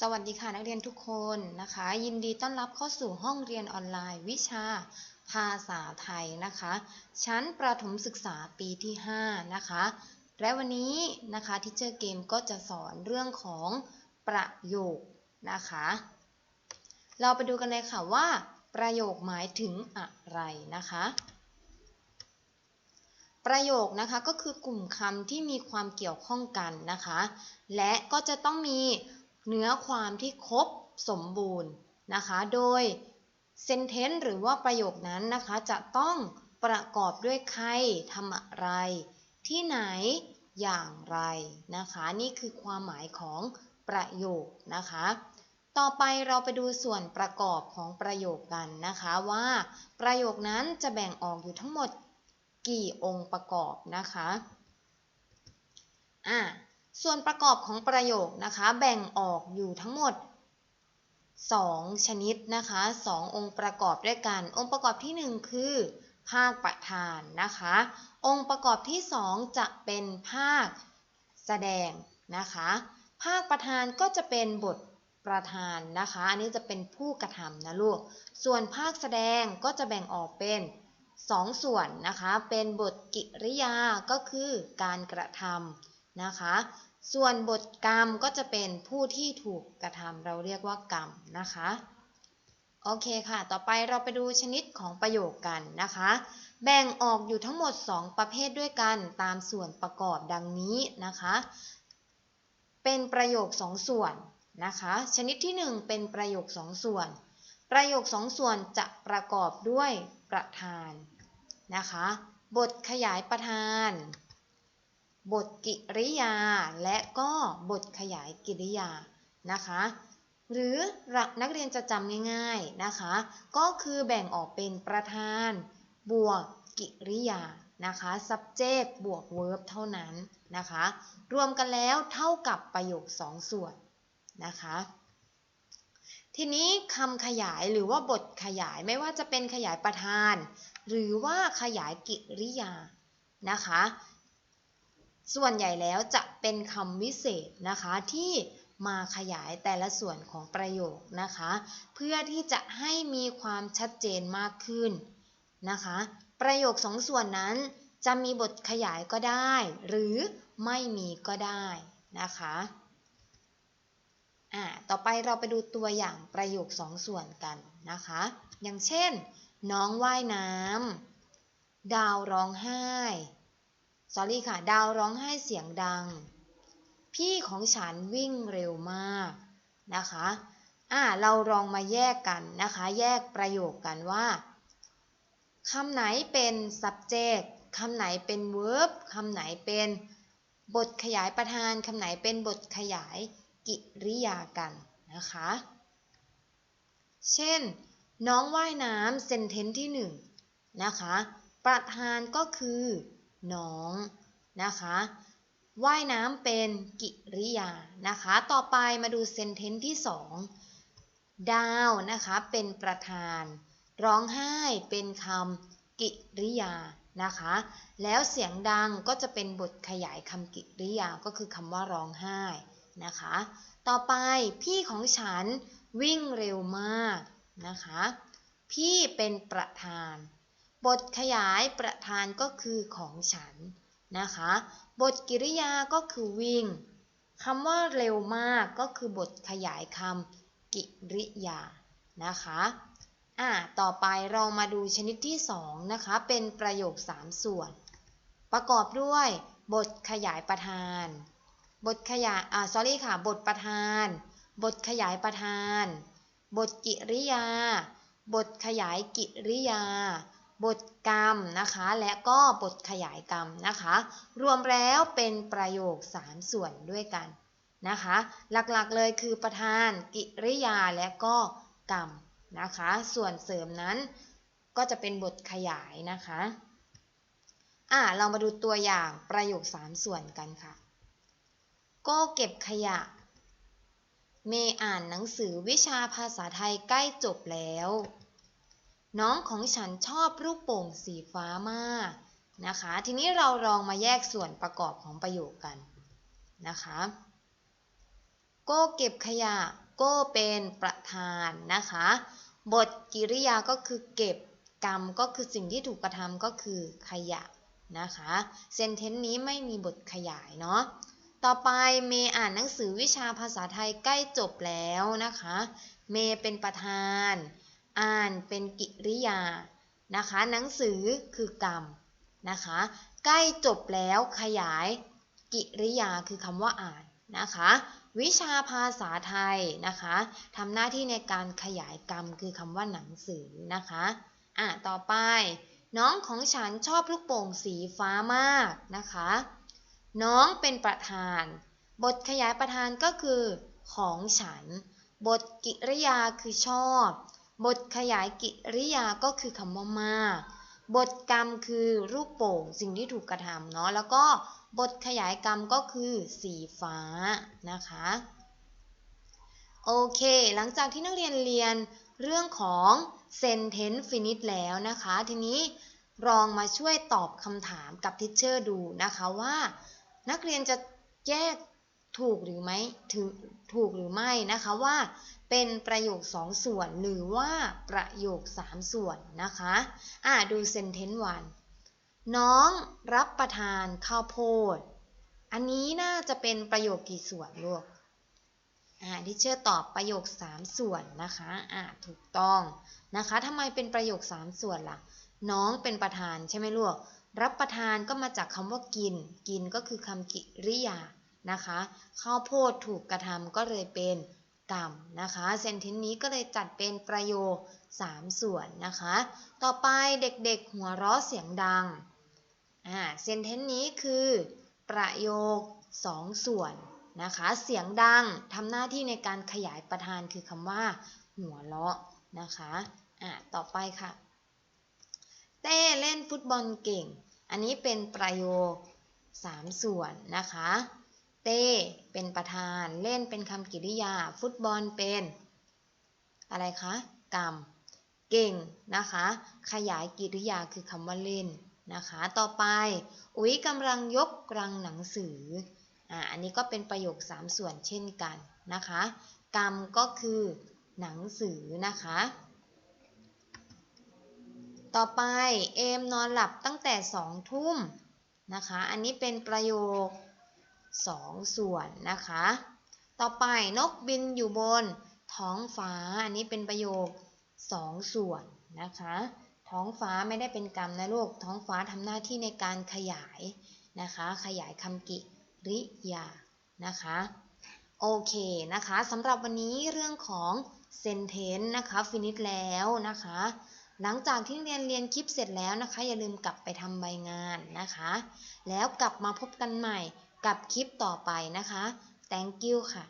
สวัสดีค่ะนักเรียนทุกคนนะคะ ยินดีต้อนรับเข้าสู่ห้องเรียนออนไลน์ วิชาภาษาไทยนะคะ ชั้นประถมศึกษาปีที่ 5 นะคะ และวันนี้นะคะทิเชอร์เกมก็จะสอนเรื่องของประโยคนะคะ เราไปดูกันเลยค่ะว่า ประโยคหมายถึงอะไรนะคะประโยคนะคะก็คือกลุ่มคำที่มีความเกี่ยวข้องกันนะคะ และก็จะต้องมี เนื้อความที่ครบสมบูรณ์นะคะ โดย sentence หรือว่าประโยคนั้นนะคะจะต้องประกอบด้วยใครทำอะไร ที่ไหนอย่างไรนะคะ นี่คือความหมายของประโยคนะคะ ต่อไปเราไปดูส่วนประกอบของประโยคกันนะคะว่าประโยคนั้นจะแบ่งออกอยู่ทั้งหมดกี่องค์ประกอบนะคะ อะ ส่วนประกอบของประโยคนะคะ แบ่งออกอยู่ทั้งหมด 2 ชนิดนะคะ 2 องค์ประกอบด้วยกัน องค์ประกอบที่ 1 คือ ภาคประธานนะคะ องค์ประกอบที่ 2 จะเป็นภาคแสดงนะคะ ภาคประธานก็จะเป็นบทประธานนะคะ อันนี้จะเป็นผู้กระทำนะลูก ส่วนภาคแสดงก็จะแบ่งออกเป็น2ส่วนนะคะ เป็นบทกิริยาก็คือการกระทำนะคะ ส่วนบทกรรมก็จะเป็นผู้ที่ถูกกระทำเราเรียกว่ากรรมนะคะ โอเคค่ะ ต่อไปเราไปดูชนิดของประโยคกันนะคะ แบ่งออกอยู่ทั้งหมด 2 ประเภทด้วยกันตามส่วนประกอบดังนี้นะคะ เป็นประโยค 2 ส่วนนะคะ ชนิดที่ 1 เป็นประโยค 2 ส่วน ประโยค 2 ส่วนจะประกอบด้วยประธานนะคะ บทขยายประธาน บทกิริยา และก็บทขยายกิริยานะคะ หรือนักเรียนจะจำง่ายๆนะคะ ก็คือแบ่งออกเป็นประธาน บวกกิริยานะคะ subject บวก verb เท่านั้นนะคะ รวมกันแล้วเท่ากับประโยค2ส่วนนะคะ ทีนี้คำขยายหรือว่าบทขยายไม่ว่าจะเป็นขยายประธาน หรือว่าขยายกิริยานะคะ ส่วนใหญ่แล้วจะเป็นคำวิเศษนะคะที่มาขยายแต่ละส่วนของประโยคนะคะ เพื่อที่จะให้มีความชัดเจนมากขึ้นนะคะ ประโยคสองส่วนนั้นจะมีบทขยายก็ได้ หรือไม่มีก็ได้นะคะอ่าต่อไปเราไปดูตัวอย่างประโยคสองส่วนกันนะคะ อย่างเช่น น้องว่ายน้ำดาวร้องไห้ สอรี่ค่ะ ดาวร้องไห้เสียงดัง พี่ของฉันวิ่งเร็วมากนะคะอ่าเราลองมาแยกกันนะคะ แยกประโยคกันว่าคำไหนเป็น subject คำไหนเป็น verb คำไหนเป็นบทขยายประธานคำไหนเป็นบทขยายกิริยากันนะคะ เช่น น้องว่ายน้ำเซนเทนที่1นนะคะ ประธานก็คือ น้องนะคะว่ายน้ำเป็นกิริยานะคะ ต่อไปมาดูเซนเทนที่ 2 ดาวนะคะเป็นประธาน ร้องไห้เป็นคำกิริยานะคะ แล้วเสียงดังก็จะเป็นบทขยายคำกิริยาก็คือคำว่าร้องไห้นะคะ ต่อไปพี่ของฉันวิ่งเร็วมากนะคะ พี่เป็นประธาน บทขยายประธานก็คือของฉันนะคะ บทกิริยาก็คือวิ่งคำว่าเร็วมากก็คือบทขยายคำกิริยานะคะอ่าต่อไปเรามาดูชนิดที่ 2 นะคะ เป็นประโยค 3 ส่วน ประกอบด้วยบทขยายประธาน บทขยายอ่า sorry ค่ะ บทประธาน บทขยายประธาน บทกิริยา บทขยายกิริยา บทกรรมนะคะ และก็บทขยายกรรมนะคะ รวมแล้วเป็นประโยค 3 ส่วนด้วยกันนะคะ หลักๆเลยคือประธานกิริยาและก็กรรมนะคะ ส่วนเสริมนั้นก็จะเป็นบทขยายนะคะอ่าเรามาดูตัวอย่างประโยค 3 ส่วนกันค่ะ ก็เก็บขยะ เมอ่านหนังสือวิชาภาษาไทยใกล้จบแล้ว น้องของฉันชอบรูปโป่งสีฟ้ามากนะคะ ทีนี้เราลองมาแยกส่วนประกอบของประโยคกันนะคะโก้เก็บขยะก็เป็นประธานนะคะ บทกิริยาก็คือเก็บกรรมก็คือสิ่งที่ถูกกระทำก็คือขยะนะคะเซนเทนนี้ไม่มีบทขยายเนาะต่อไปเมย์อ่านหนังสือวิชาภาษาไทยใกล้จบแล้วนะคะ เมย์เป็นประธาน อ่านเป็นกิริยานะคะ หนังสือคือกรรมนะคะ ใกล้จบแล้วขยายกิริยาคือคำว่าอ่านนะคะ วิชาภาษาไทยนะคะทำหน้าที่ในการขยายกรรมคือคำว่าหนังสือนะคะอะต่อไป น้องของฉันชอบลูกโป่งสีฟ้ามากนะคะ น้องเป็นประธาน บทขยายประธานก็คือของฉัน บทกิริยาคือชอบ บทขยายกิริยาก็คือคำว่ามาก บทกรรมคือรูปโป่งสิ่งที่ถูกกระทำเนาะแล้วก็บทขยายกรรมก็คือสีฟ้านะคะโอเค หลังจากที่นักเรียนเรียนเรื่องของ sentence finish แล้วนะคะ ทีนี้ลองมาช่วยตอบคำถามกับทิชเชอร์ดูนะคะว่า นักเรียนจะแยก ถูกหรือไม่ถึงถูกหรือไม่นะคะว่าเป็นประโยคสองส่วนหรือว่าประโยคสามส่วนนะคะอ่าดู sentence 1น้องรับประทานข้าวโพด อันนี้น่าจะเป็นประโยคกี่ส่วนลูกอ่าทิเชอร์ตอบประโยค 3 ส่วนนะคะอ่าถูกต้องนะคะทำไมเป็นประโยค 3 ส่วนล่ะ น้องเป็นประธานใช่ไหมลูก รับประทานก็มาจากคำว่ากิน กินก็คือคำกิริยา นะคะข้าวโพดถูกกระทำก็เลยเป็นกรรมนะคะเซนเทนนี้ก็เลยจัดเป็นประโยค 3 ส่วนนะคะ ต่อไปเด็กๆหัวเราะเสียงดังอ่าเซนเทนนี้คือประโยค 2 ส่วนนะคะเสียงดังทำหน้าที่ในการขยายประธานคือคำว่า หัวเราะนะคะอ่าต่อไปค่ะ เต้เล่นฟุตบอลเก่ง อันนี้เป็นประโยค 3 ส่วนนะคะ เต้เป็นประธาน เล่นเป็นคำกริยา ฟุตบอลเป็น อะไรคะกรรม เก่งนะคะ ขยายกริยาคือคำว่าเล่นนะคะ ต่อไป อุ๊ยกำลังยกกรังหนังสืออ่าอันนี้ก็เป็นประโยค 3 ส่วนเช่นกันนะคะ กรรมก็คือหนังสือนะคะ ต่อไปเอมนอนหลับตั้งแต่สองทุ่มนะคะ อันนี้เป็นประโยค 2ส่วนนะคะ ต่อไปนกบินอยู่บนท้องฟ้า อันนี้เป็นประโยค2ส่วนนะคะ ท้องฟ้าไม่ได้เป็นกรรมนะลูก ท้องฟ้าทำหน้าที่ในการขยายนะคะ ขยายคำกิริยานะคะ โอเคนะคะสำหรับวันนี้เรื่องของ sentence นะคะฟินิชแล้วนะคะ หลังจากที่เรียนเรียนคลิปเสร็จแล้วนะคะ อย่าลืมกลับไปทำใบงานนะคะ แล้วกลับมาพบกันใหม่ กับคลิปต่อไปนะคะ thank you ค่ะ